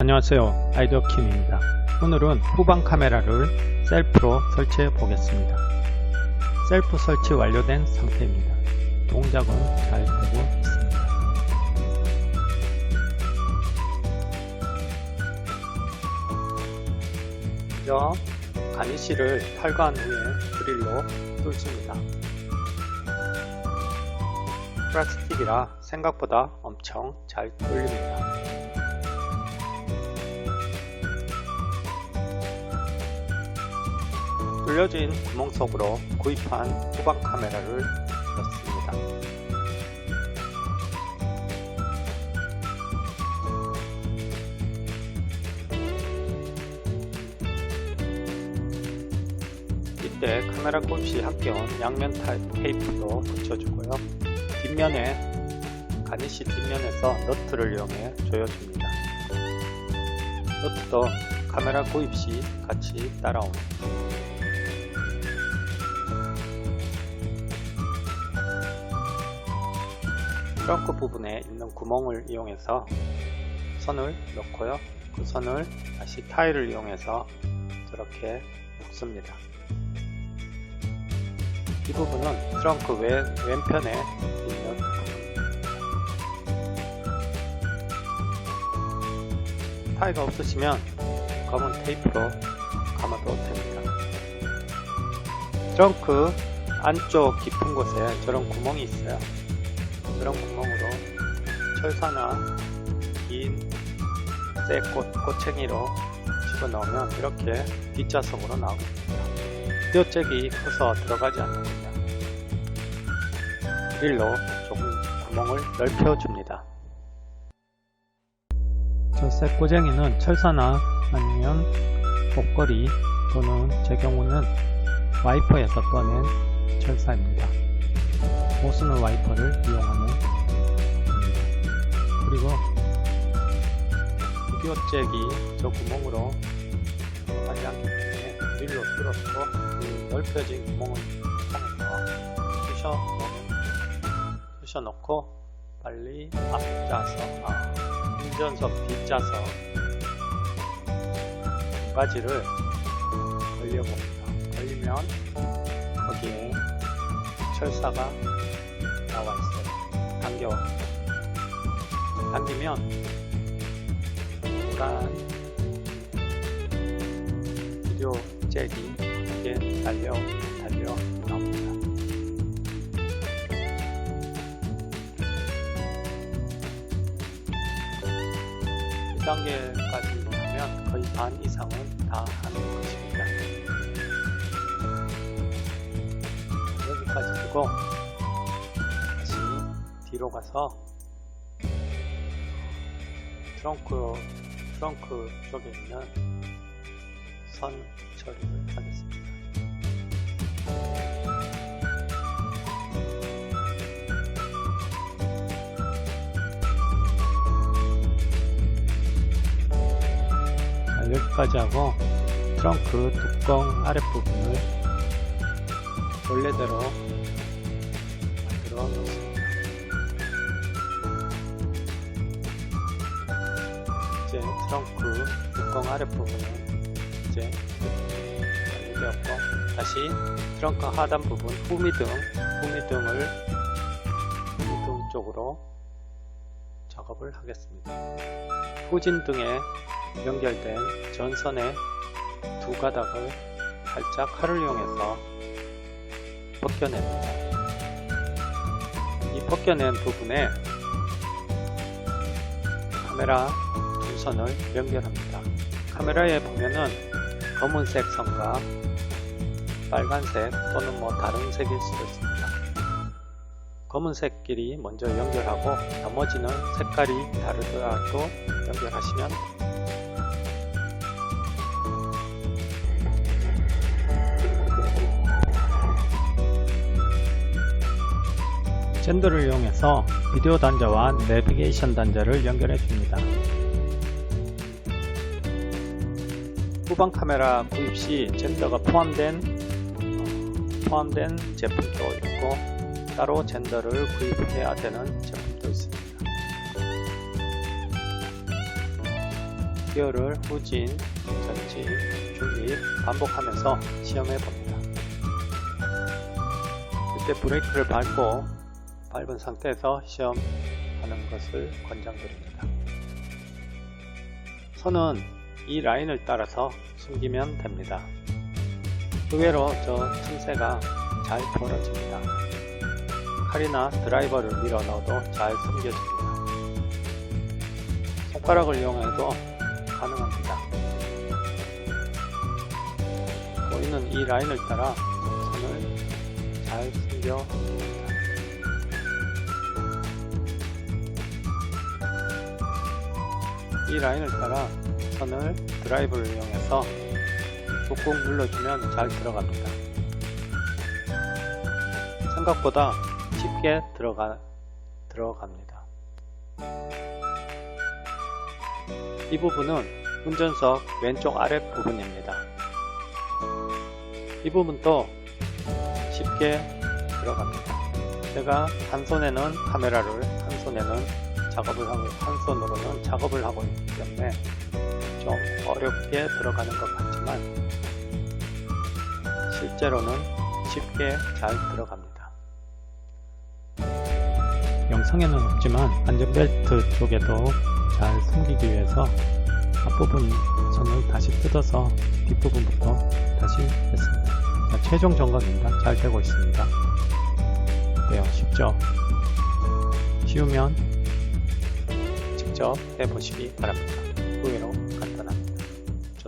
안녕하세요. 아이디어 킴입니다. 오늘은 후방 카메라를 셀프로 설치해 보겠습니다. 셀프 설치 완료된 상태입니다. 동작은 잘 되고 있습니다. 먼저 가니쉬를 탈거한 후에 드릴로 뚫습니다. 플라스틱이라 생각보다 엄청 잘 뚫립니다 뚫려진 구멍 속으로 구입한 후방 카메라를 넣습니다. 이때 카메라 꼼시 합격 양면 타- 테이프도 붙여주고요. 뒷면에 가니쉬 뒷면에서 너트를 이용해 조여줍니다. 너트도 카메라 구입 시 같이 따라옵니다. 트렁크 부분에 있는 구멍을 이용해서 선을 넣고요. 그 선을 다시 타일을 이용해서 저렇게 묶습니다. 이 부분은 트렁크 왼, 왼편에 있는 부분입니다. 타일가 없으시면 검은 테이프로 감아도 됩니다. 트렁크 안쪽 깊은 곳에 저런 구멍이 있어요. 그런 구멍으로 철사나 긴 쇠꽃, 꼬챙이로 집어넣으면 이렇게 뒷좌석으로 나옵니다. 뼈잭이 커서 들어가지 않습니다. 드릴로 조금 구멍을 넓혀줍니다. 저 쇠꼬쟁이는 철사나 아니면 목걸이 또는 제 경우는 와이퍼에서 꺼낸 철사입니다. 모스는 와이퍼를 이용하는. 그리고 비디오 잭이 저 구멍으로 들어가지 않기 때문에 드릴로 뚫었고 그 넓혀진 구멍을 통해서 쑤셔 쑤셔 넣고 빨리 앞좌석, 아, 운전석 뒷좌석 두 가지를 걸려봅니다. 걸리면 거기에 철사가 나와 있어요. 당겨 당기면 노란 비디오 잭이 이렇게 달려 달려 나옵니다. 이 단계까지 하면 거의 반 이상은 다 하는 것입니다. 여기까지 두고 뒤로 가서 트렁크 트렁크 쪽에 있는 선 처리를 하겠습니다. 자, 여기까지 하고 트렁크 뚜껑 아랫부분을 원래대로 만들어 놓습니다. 트렁크 뚜껑 아랫부분은 이제 완료되었고 다시 트렁크 하단 부분 후미등 후미등을 후미등 쪽으로 작업을 하겠습니다. 후진등에 연결된 전선의 두 가닥을 살짝 칼을 이용해서 벗겨냅니다. 이 벗겨낸 부분에 카메라 두 선을 연결합니다. 카메라에 보면은 검은색 선과 빨간색 또는 뭐 다른 색일 수도 있습니다. 검은색끼리 먼저 연결하고 나머지는 색깔이 다르더라도 연결하시면 젠더를 이용해서 비디오 단자와 내비게이션 단자를 연결해 줍니다. 후방 카메라 구입 시 젠더가 포함된 어, 포함된 제품도 있고 따로 젠더를 구입해야 되는 제품도 있습니다. 기어를 후진, 전진, 중립 반복하면서 시험해 봅니다. 이때 브레이크를 밟고 밟은 상태에서 시험하는 것을 권장드립니다. 선은 이 라인을 따라서 숨기면 됩니다. 의외로 저 틈새가 잘 벌어집니다. 칼이나 드라이버를 밀어 넣어도 잘 숨겨집니다. 손가락을 이용해도 가능합니다. 보이는 이 라인을 따라 선을 잘 숨겨 줍니다. 이 라인을 따라 선을 드라이브를 이용해서 꾹꾹 눌러주면 잘 들어갑니다. 생각보다 쉽게 들어가, 들어갑니다. 이 부분은 운전석 왼쪽 아래 부분입니다. 이 부분도 쉽게 들어갑니다. 제가 한 손에는 카메라를, 한 손에는 작업을 하고, 한 손으로는 작업을 하고 있기 때문에 좀 어렵게 들어가는 것 같지만 실제로는 쉽게 잘 들어갑니다. 영상에는 없지만 안전벨트 쪽에도 잘 숨기기 위해서 앞부분 선을 다시 뜯어서 뒷부분부터 다시 했습니다. 자, 최종 점검입니다. 잘 되고 있습니다. 어때요? 쉽죠? 쉬우면 직접 해보시기 바랍니다.